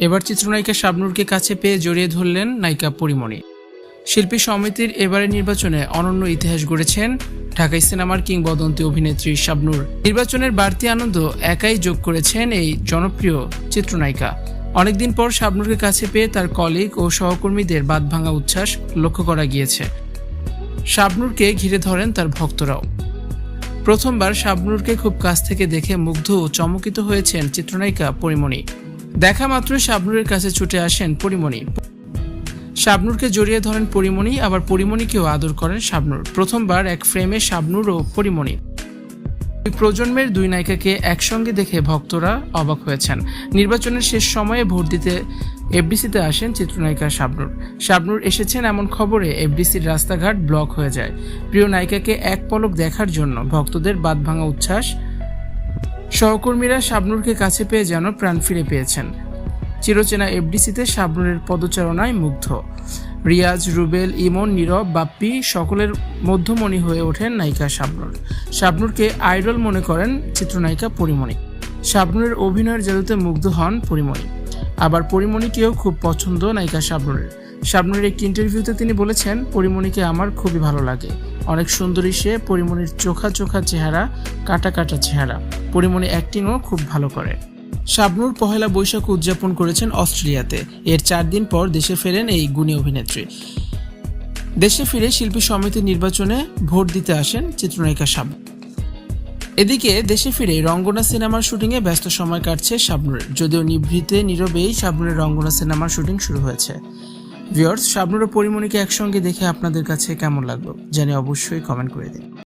এবার চিত্রনায়িকা শাবনুরকে কাছে পেয়ে জড়িয়ে ধরলেন নায়িকা পরিমণি। শিল্পী সমিতির এবারের নির্বাচনে অনন্য ইতিহাস গড়েছেন ঢাকাই সিনেমার কিংবদন্তি অভিনেত্রী শাবনুর। নির্বাচনের বাড়তি আনন্দ একাই যোগ করেছেন এই জনপ্রিয় চিত্রনায়িকা। অনেকদিন পর শাবনুরকে কাছে পেয়ে তার কলিগ ও সহকর্মীদের বাঁধভাঙা উচ্ছ্বাস লক্ষ্য করা গিয়েছে। শাবনুরকে ঘিরে ধরেন তার ভক্তরাও। প্রথমবার শাবনুরকে খুব কাছ থেকে দেখে মুগ্ধ ও চমকিত হয়েছেন চিত্রনায়িকা পরিমণি। দেখা মাত্র শাবনুরের কাছে ছুটে আসেন পরিমণি। শাবনুরকে জড়িয়ে ধরেন পরিমণি, আবার পরিমণিকেও আদর করেন শাবনুর। প্রথমবার এক ফ্রেমে শাবনুর ও পরিমণি। প্রজন্মের দুই নায়িকাকে একসঙ্গে দেখে ভক্তরা অবাক হয়েছেন। নির্বাচনের শেষ সময়ে ভোট দিতে এফডিসিতে আসেন চিত্রনায়িকা শাবনুর। শাবনুর এসেছেন এমন খবরে এফডিসির রাস্তাঘাট ব্লক হয়ে যায়। প্রিয় নায়িকাকে এক পলক দেখার জন্য ভক্তদের বাদ বাঁধভাঙা উচ্ছ্বাস সহকর্মীরা শাবনুরকে কাছে পেয়ে যেন প্রাণ ফিরে পেয়েছেন। চিরচেনা এফডিসিতে শাবনুরের পদচারণায় মুগ্ধ। রিয়াজ, রুবেল, ইমন, নীরব, বাপ্পি সকলের মধ্যমণি হয়ে ওঠেন নায়িকা শাবনুর। শাবনুরকে আইডল মনে করেন চিত্রনায়িকা পরিমণি। শাবনুরের অভিনয়ের জাদুতে মুগ্ধ হন পরিমণি। আবার পরিমণিকেও খুব পছন্দ নায়িকা শাবনুরের। শাবনুরের একটি ইন্টারভিউতে তিনি বলেছেন, পরিমণিকে আমার খুবই ভালো লাগে। অনেক সুন্দরী সে, পরিমণির চোখা চোখা চেহারা, কাটা কাটা চেহারা। পরিমণি অ্যাক্টিংও খুব ভালো করে। শাবনুর পহেলা বৈশাখ উদযাপন করেছেন অস্ট্রেলিয়াতে। এর চার দিন পর দেশে ফেরেন এই গুণী অভিনেত্রী। দেশে ফিরে শিল্পী সমিতির নির্বাচনে ভোট দিতে আসেন চিত্রনায়িকা শাবনুর। এদিকে দেশে ফিরে রঙ্গনা সিনেমার শুটিংয়ে ব্যস্ত সময় কাটছে শাবনুরের। যদিও নিভৃতে, নীরবেই শাবনুরের রঙ্গনা সিনেমার শুটিং শুরু হয়েছে। ভিওর্স শাবনুর ও পরিমণিকে একসঙ্গে দেখে আপনাদের কাছে কেমন লাগল? জানি অবশ্যই কমেন্ট করে দিন।